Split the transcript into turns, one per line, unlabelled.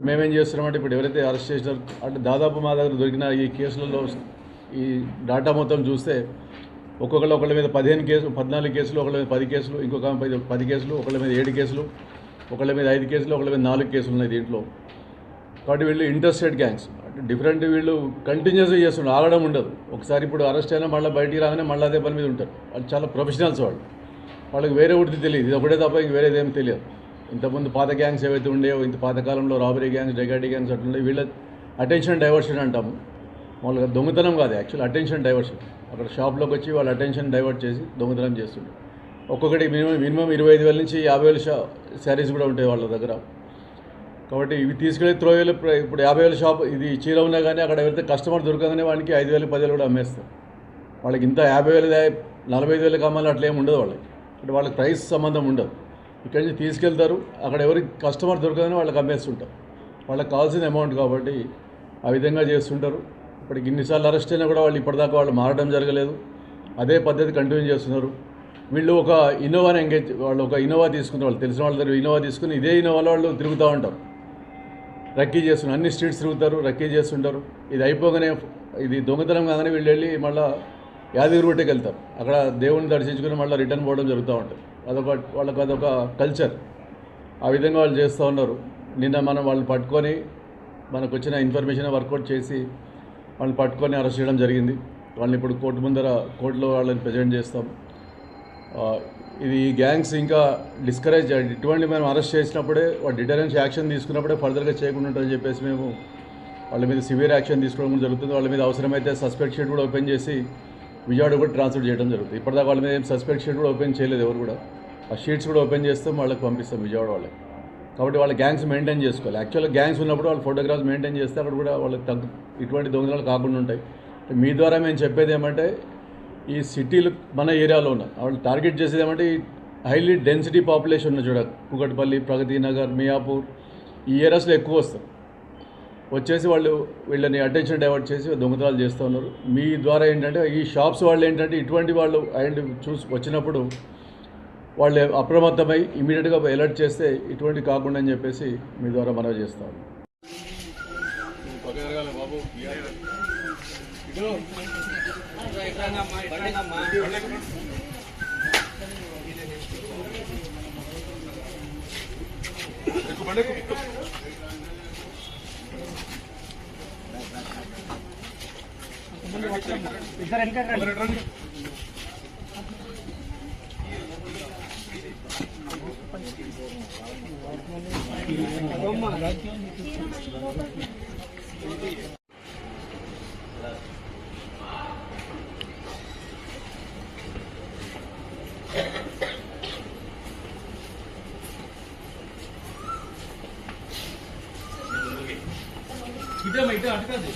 మేమేం చేస్తున్నామంటే ఇప్పుడు ఎవరైతే అరెస్ట్ చేసినారో అంటే దాదాపు మా దగ్గర దొరికిన ఈ కేసులలో ఈ డాటా మొత్తం చూస్తే ఒక్కొక్కరు ఒకళ్ళ మీద పదిహేను కేసులు పద్నాలుగు కేసులు ఒకళ్ళ మీద పది కేసులు ఇంకొక పది పది కేసులు ఒకళ్ళ మీద ఏడు కేసులు ఒకళ్ళ మీద ఐదు కేసులు ఒకళ్ళ మీద నాలుగు కేసులు ఉన్నాయి దీంట్లో. కాబట్టి వీళ్ళు ఇంటర్స్టేట్ గ్యాంగ్స్ అంటే డిఫరెంట్ వీళ్ళు కంటిన్యూస్గా చేస్తుంటారు ఆగడం ఉండదు. ఒకసారి ఇప్పుడు అరెస్ట్ అయినా మళ్ళీ బయటికి రాగానే మళ్ళీ అదే పని మీద ఉంటారు. వాళ్ళు చాలా ప్రొఫెషనల్స్ వాళ్ళు. వాళ్ళకి వేరే ఒకటి తెలియదు. ఇది ఒకటే తప్ప ఇంక వేరేది ఏమి తెలియదు. ఇంతకుముందు పాత గ్యాంగ్స్ ఏవైతే ఉండేవో ఇంత పాతకాలంలో రాబరీ గ్యాంగ్స్ డెగాటి గ్యాంగ్స్ అట్లుండే వీళ్ళ అటెన్షన్ డైవర్షన్ అంటాము వాళ్ళకి దొంగతనం కాదు యాక్చువల్ అటెన్షన్ డైవర్షన్ అక్కడ షాప్లోకి వచ్చి వాళ్ళ అటెన్షన్ డైవర్ట్ చేసి దొంగతనం చేస్తుండే. ఒక్కొక్కటి మినిమం మినిమం ఇరవై ఐదు వేల నుంచి యాభై వేల షా శారీస్ కూడా ఉంటాయి వాళ్ళ దగ్గర. కాబట్టి ఇవి తీసుకెళ్ళి త్రో వేలు ఇప్పుడు యాభై వేల షాప్ ఇది చీర ఉన్నా కానీ అక్కడ ఎవరైతే కస్టమర్ దొరకగానే వాడికి ఐదు వేలు పదివేలు కూడా అమ్మేస్తారు. వాళ్ళకి ఇంత యాభై వేలు నలభై ఐదు వేలు కమ్మాలి అట్లా ఏమి ఉండదు వాళ్ళకి. అంటే వాళ్ళకి ప్రైస్ సంబంధం ఉండదు. ఇక్కడి నుంచి తీసుకెళ్తారు. అక్కడ ఎవరికి కస్టమర్ దొరకదని వాళ్ళకి అమ్మేస్తుంటారు. వాళ్ళకి కావాల్సిన అమౌంట్ కాబట్టి ఆ విధంగా చేస్తుంటారు. ఇప్పటికి ఇన్నిసార్లు అరెస్ట్ అయినా కూడా వాళ్ళు ఇప్పటిదాకా వాళ్ళు మారడం జరగలేదు. అదే పద్ధతి కంటిన్యూ చేస్తున్నారు. వీళ్ళు ఒక ఇన్నోవాని ఎంగేజ్ వాళ్ళు ఒక ఇన్నోవా తీసుకుని వాళ్ళు తెలిసిన వాళ్ళ దగ్గర ఇన్నోవా తీసుకుని ఇదే ఇన్నోవాలో వాళ్ళు తిరుగుతూ ఉంటారు. రక్కీ చేస్తున్నారు అన్ని స్ట్రీట్స్ తిరుగుతారు రక్కీ చేస్తుంటారు. ఇది అయిపోగానే ఇది దొంగతనం కాగానే వీళ్ళు వెళ్ళి మళ్ళీ యాదగిరిగుట్టకి వెళ్తారు. అక్కడ దేవుని దర్శించుకుని మళ్ళీ రిటర్న్ పోవడం జరుగుతూ ఉంటుంది. అదొక వాళ్ళకి అదొక కల్చర్ ఆ విధంగా వాళ్ళు చేస్తూ ఉన్నారు. నిన్న మనం వాళ్ళు పట్టుకొని మనకు వచ్చిన ఇన్ఫర్మేషన్ వర్కౌట్ చేసి వాళ్ళని పట్టుకొని అరెస్ట్ చేయడం జరిగింది. వాళ్ళని ఇప్పుడు కోర్టు ముందర కోర్టులో వాళ్ళని ప్రజెంట్ చేస్తాం. ఇది ఈ గ్యాంగ్స్ ఇంకా డిస్కరేజ్ ఇటువంటి మేము అరెస్ట్ చేసినప్పుడే వాళ్ళు డిటరెన్స్ యాక్షన్ తీసుకున్నప్పుడే ఫర్దర్గా చేయకుండా ఉంటుందని చెప్పేసి మేము వాళ్ళ మీద సివియర్ యాక్షన్ తీసుకోవడం కూడా జరుగుతుంది. వాళ్ళ మీద అవసరమైతే సస్పెక్ట్ షీట్ కూడా ఓపెన్ చేసి విజయవాడ కూడా ట్రాన్స్ఫర్ చేయడం జరుగుతుంది. ఇప్పటిదాకా వాళ్ళ మీద ఏం సస్పెక్ట్ షీట్ కూడా ఓపెన్ చేయలేదు ఎవరు కూడా. ఆ షీట్స్ కూడా ఓపెన్ చేస్తాం వాళ్ళకి పంపిస్తాం విజయవాడ వాళ్ళకి కాబట్టి వాళ్ళ గ్యాంగ్స్ మెయింటైన్ చేసుకోవాలి. యాక్చువల్గా గ్యాంగ్స్ ఉన్నప్పుడు వాళ్ళు ఫోటోగ్రాఫ్స్ మెయింటైన్ చేస్తే అక్కడ కూడా వాళ్ళకి తగ్గు ఇటువంటి దొంగలు కాకుండా ఉంటాయి. మీ ద్వారా మేము చెప్పేది ఏమంటే ఈ సిటీలు మన ఏరియాలో ఉన్నాయి వాళ్ళు టార్గెట్ చేసేది ఏమంటే హైలీ డెన్సిటీ పాపులేషన్ ఉన్న చూడ కుకట్పల్లి ప్రగతి నగర్ మియాపూర్ ఈ ఏరియాస్లో ఎక్కువ వస్తారు. వచ్చేసి వాళ్ళు వీళ్ళని అటెన్షన్ డైవర్ట్ చేసి దొంగతనాలు చేస్తూ ఉన్నారు. మీ ద్వారా ఏంటంటే ఈ షాప్స్ వాళ్ళు ఏంటంటే ఇటువంటి వాళ్ళు అండ్ చూసి వచ్చినప్పుడు వాళ్ళు అప్రమత్తమై ఇమీడియట్గా అలర్ట్ చేస్తే ఇటువంటి కాకుండా అని చెప్పేసి మీ ద్వారా మనవి చేస్తాను
ఇటే ఇటే అటు కాదు.